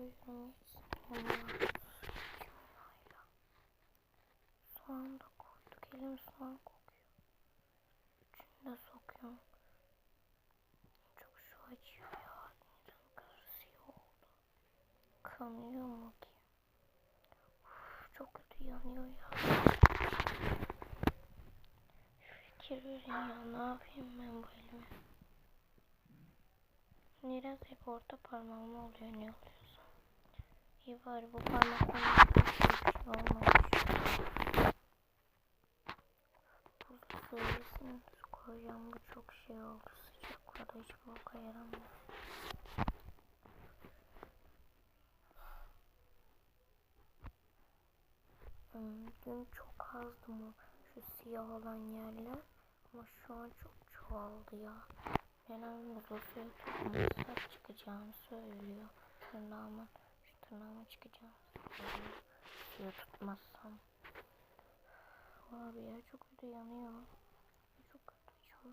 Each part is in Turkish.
Sonra soğan da koyduk. Elim soğan kokuyor. Üçünü de. Çok acıyor ya. Canım karışıyor oldu. Kanıyor mu ki? Uf, çok kötü yanıyor ya. Fikir verin ya. Ne yapayım ben bu elime? Biraz hep orta parmağım oluyor ne oluyorsa. İyi bari bu parmaklarım hiç şey olmamış. Buzlu söylesin koyacağım bu çok şey oldu. Sıcakla da hiç boka yaramıyor. Hmm, dün çok azdı mı şu siyah olan yerler ama şu an çok çoğaldı ya. Genel muzlu suyu tutmazsa çıkacağını söylüyor. Tırnağımın, çıkacağını söylüyor. Suyu tutmazsam. Abi ya çok kötü yanıyor. Çok kötü çok.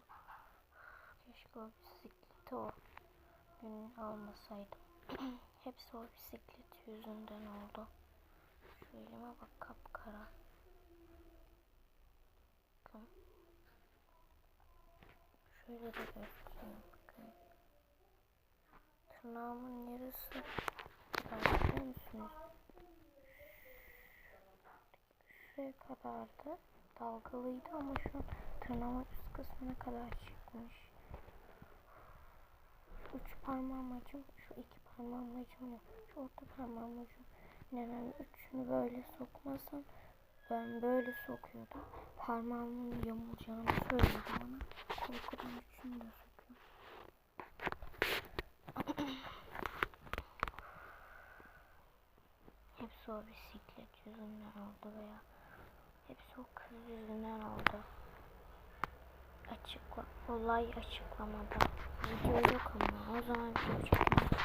Keşke o bisikleti o gün almasaydım. Hepsi o bisiklet yüzünden oldu. Şu elime bak kapkara. Bakın. Şöyle de göstereyim bakın. Tırnağımın yarısı Şuraya kadardı. Dalgalıydı ama şu an tırnağımın üst kısmına kadar çıkmış. Üç parmağım acım, şu iki parmağım acım yok. Şu orta parmağım acım. Neden üçünü böyle sokmasam ben böyle sokuyordum. Parmağımın yamulacağını söyledi bana. Korkudan üçünü de sokuyorum. Hepsi o bisiklet yüzünden oldu veya hepsi o kız yüzünden oldu. Açıkla, olay açıklamada. Video yok ama o zaman çekmedim.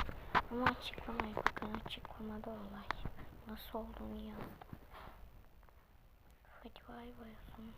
Ama açıklamayı bakın açıklamada olay. Nasıl olduğunu yazdım. Hadi bay bay o zaman.